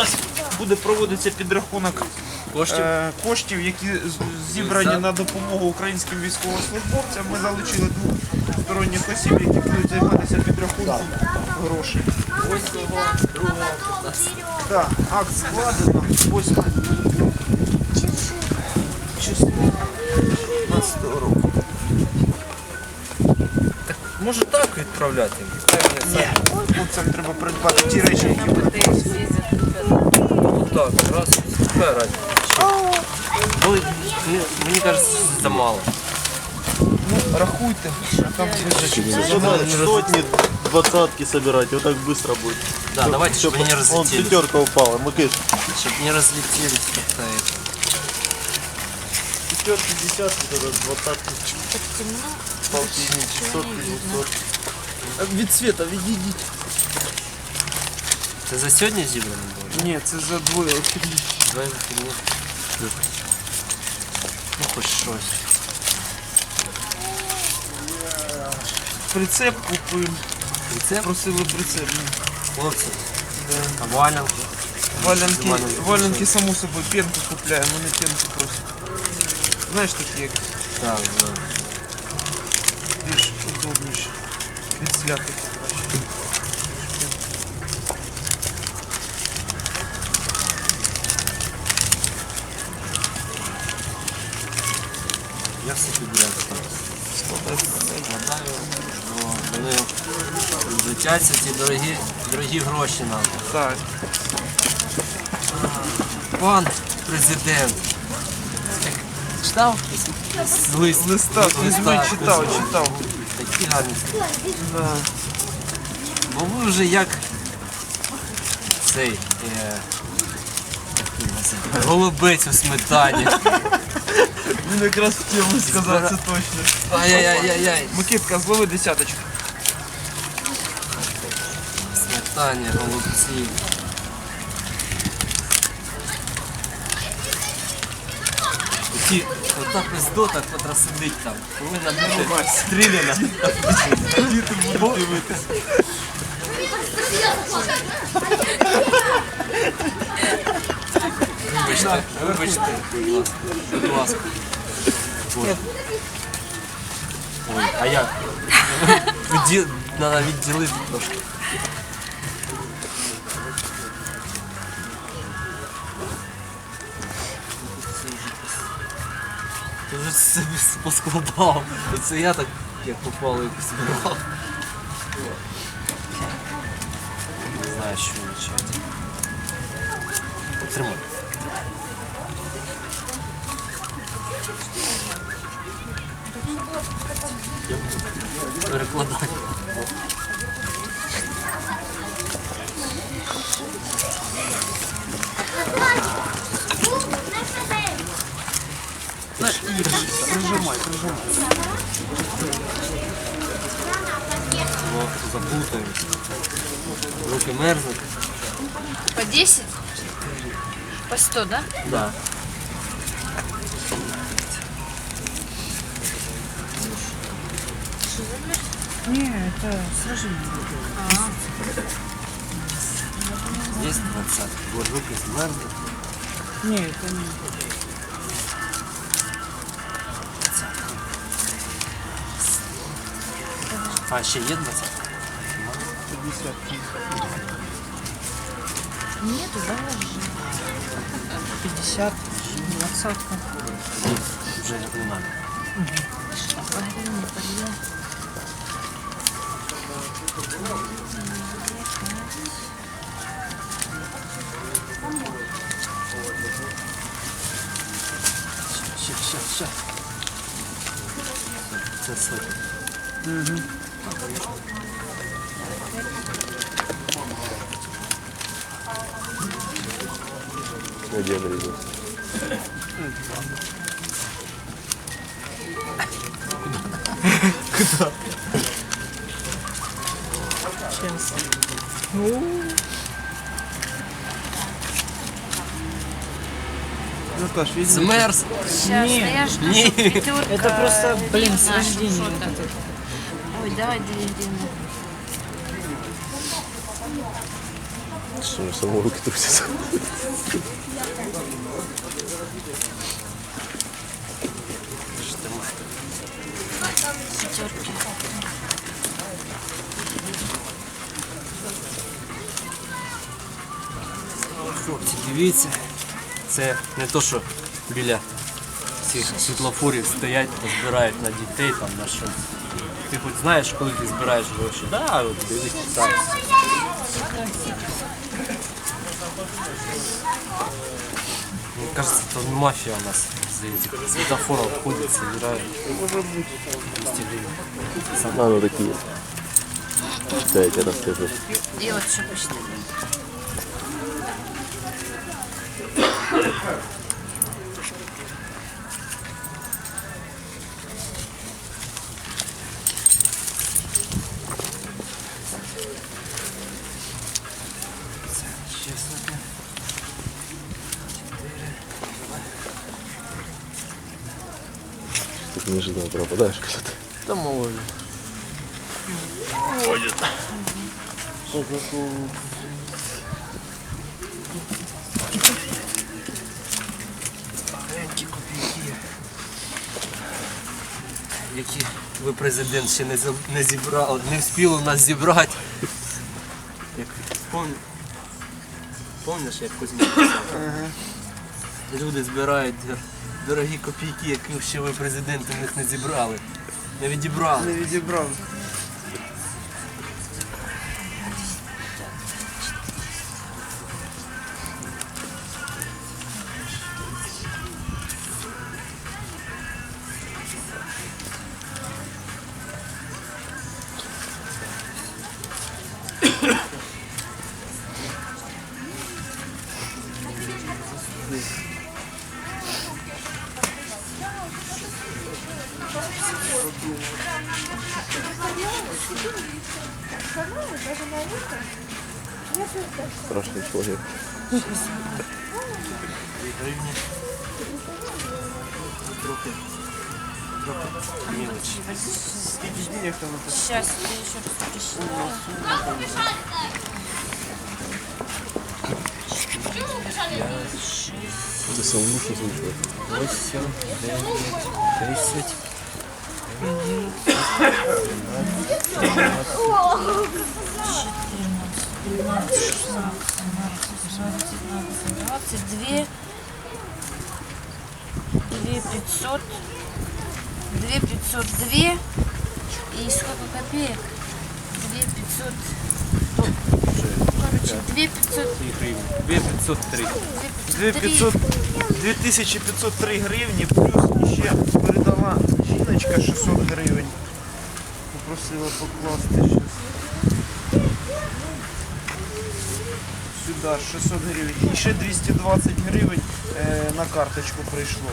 Зараз буде проводитися підрахунок Коштів? е, коштів, які зібрані на допомогу українським військовослужбовцям. Ми залучили двосторонніх осіб, які будуть займатися підрахунком грошей. Ось того, другого. Так, акт складено. 8 число 15 року. Може так відправляти? Хай вони Ні, хлопцям треба придбати ті речі, які вони просять. Так, раз, какая разница? Ну, мне, мне кажется, это мало. Ну, рахуйте, а там Сюда сотни, двадцатки собирать, вот так быстро будет. Да, давайте, Чтоб чтобы не Он разлетелись. пятерка упала, Макиш. Чтобы не разлетелись как-то это. Пятерки, десятки, тогда двадцатки. Полтинники, сотки, двухсотки. від світа відійдіть. Це за сьогодні зібрано було? Ні, це за двоє вихідні. Два вихідні. Ну, хоч щось. Прицеп купив. Це Просили прицеп. ну, хлопці. А валянки? Валянки, Валянки. валянки само собою пенку купляємо, вони пенку просять. Знаєш такі, як Так, да. Більш удобніше. Відзляти краще. Я все підряд складаю, бо вони злетяться ці дорогі, дорогі гроші нам. Так. Пан президент. Читав? З лист. Листа, візьми, читав, читав. Такі гарні. Да. Бо ви вже як цей е, голубець у сметані. Він якраз в тему сказав, це точно. Ай-яй-яй-яй. Микитка, злови десяточку. Сметані, голубці. Ті, ота пиздота, котра сидить там, повинна бути стріляна. Діти будуть дивитися. Вибачте, вибачте, будь ласка. Будь ласка. Ой. Ой, а як? Відділ... Треба відділити трошки. Ти вже собі поскладав. Це я так, як попало, якось збирав. Не знаю, що почати. Тримай. Перекладай. Прижимай, прижимай. О, запутаюсь. Руки мерзнуть. По 10? По 100, да? Да. Не, это сражение. Есть 20. Вот руки мерзнуть. Не, это не. А, ще є 20? Нету, да, уже? 50, 20. Вже не надо. Ще, ще, ще. Це сотня. Где нарезать? Наташ, візьми. Змерз. Сейчас, да я жду, Не. чтоб пятерка. Это просто, блин, не знаю, Ой, давай две, две. Что, у самого руки трусятся? Пятерки. Хлопці, дивіться, це не то, що біля цих світлофорів стоять, збирають на дітей там на щось. Ти хоч знаєш, коли ти збираєш гроші? Да, от дивись так. Мені кажется, це мафія у нас з світофора обходить, збирає. Може бути. 200 гривень. А, ну такие. Да, я тебе расскажу. И вот Ще сотня. Ты ты неожиданно пропадаешь куда-то. Там ловит. Ловит. Маленькі копійки, які ви президент ще не зібрали, не встиг нас зібрати. Як помню? Помниш, як Кузьмін писав? Люди збирають дор- дорогі копійки, які ще ви президент у них не зібрали. Не відібрали. Не відібрав. Там? це? Сейчас я еще раз посчитаю. Ты сам муж озвучивает. 8, 9, 10. Двадцать две. Две пятьсот. Две пятьсот две. И сколько копеек? Две пятьсот. Короче, две пятьсот. 3 гривні. 2503. Две пятьсот 2500, 2503 гривні, плюс ще передала жіночка 600 гривень. Попросила покласти щас. Сюди 600 гривень. І ще 220 гривень е, на карточку прийшло.